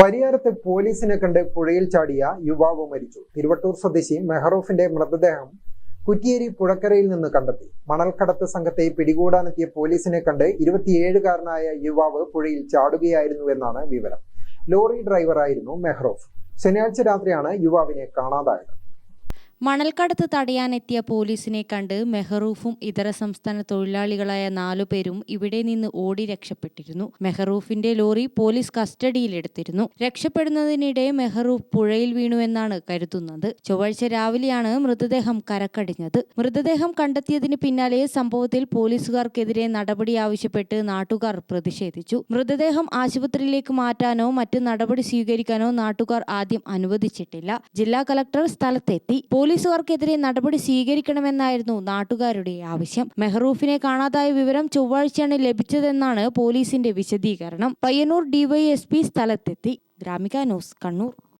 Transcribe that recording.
പരിയാരത്ത് പോലീസിനെ കണ്ട് പുഴയിൽ ചാടിയ യുവാവ് മരിച്ചു. തിരുവട്ടൂർ സ്വദേശി മെഹറൂഫിന്റെ മൃതദേഹം കുറ്റിയേരി പുഴക്കരയിൽ നിന്ന് കണ്ടെത്തി. മണൽക്കടത്ത് സംഘത്തെ പിടികൂടാനെത്തിയ പോലീസിനെ കണ്ട് ഇരുപത്തിയേഴുകാരനായ യുവാവ് പുഴയിൽ ചാടുകയായിരുന്നു എന്നാണ് വിവരം. ലോറി ഡ്രൈവറായിരുന്നു മെഹ്റൂഫ്. ശനിയാഴ്ച രാത്രിയാണ് യുവാവിനെ കാണാതായത്. മണൽക്കടത്ത് തടയാനെത്തിയ പോലീസിനെ കണ്ട് മെഹറൂഫും ഇതര സംസ്ഥാന തൊഴിലാളികളായ നാലു പേരും ഇവിടെ നിന്ന് ഓടി രക്ഷപ്പെട്ടിരുന്നു. മെഹറൂഫിന്റെ ലോറി പോലീസ് കസ്റ്റഡിയിലെടുത്തിരുന്നു രക്ഷപ്പെടുന്നതിനിടെ മെഹറൂഫ് പുഴയിൽ വീണുവെന്നാണ് കരുതുന്നത്. ചൊവ്വാഴ്ച രാവിലെയാണ് മൃതദേഹം കരക്കടിഞ്ഞത്. മൃതദേഹം കണ്ടെത്തിയതിന് പിന്നാലെ സംഭവത്തിൽ പോലീസുകാർക്കെതിരെ നടപടി ആവശ്യപ്പെട്ട് നാട്ടുകാർ പ്രതിഷേധിച്ചു. മൃതദേഹം ആശുപത്രിയിലേക്ക് മാറ്റാനോ മറ്റ് നടപടി സ്വീകരിക്കാനോ നാട്ടുകാർ ആദ്യം അനുവദിച്ചിട്ടില്ല. ജില്ലാ കലക്ടർ സ്ഥലത്തെത്തി. പോലീസുകാർക്കെതിരെ നടപടി സ്വീകരിക്കണമെന്നായിരുന്നു നാട്ടുകാരുടെ ആവശ്യം. മെഹ്റൂഫിനെ കാണാതായ വിവരം ചൊവ്വാഴ്ചയാണ് ലഭിച്ചതെന്നാണ് പോലീസിന്റെ വിശദീകരണം. പയ്യന്നൂർ ഡിവൈഎസ്പി സ്ഥലത്തെത്തി. ഗ്രാമിക ന്യൂസ് കണ്ണൂർ.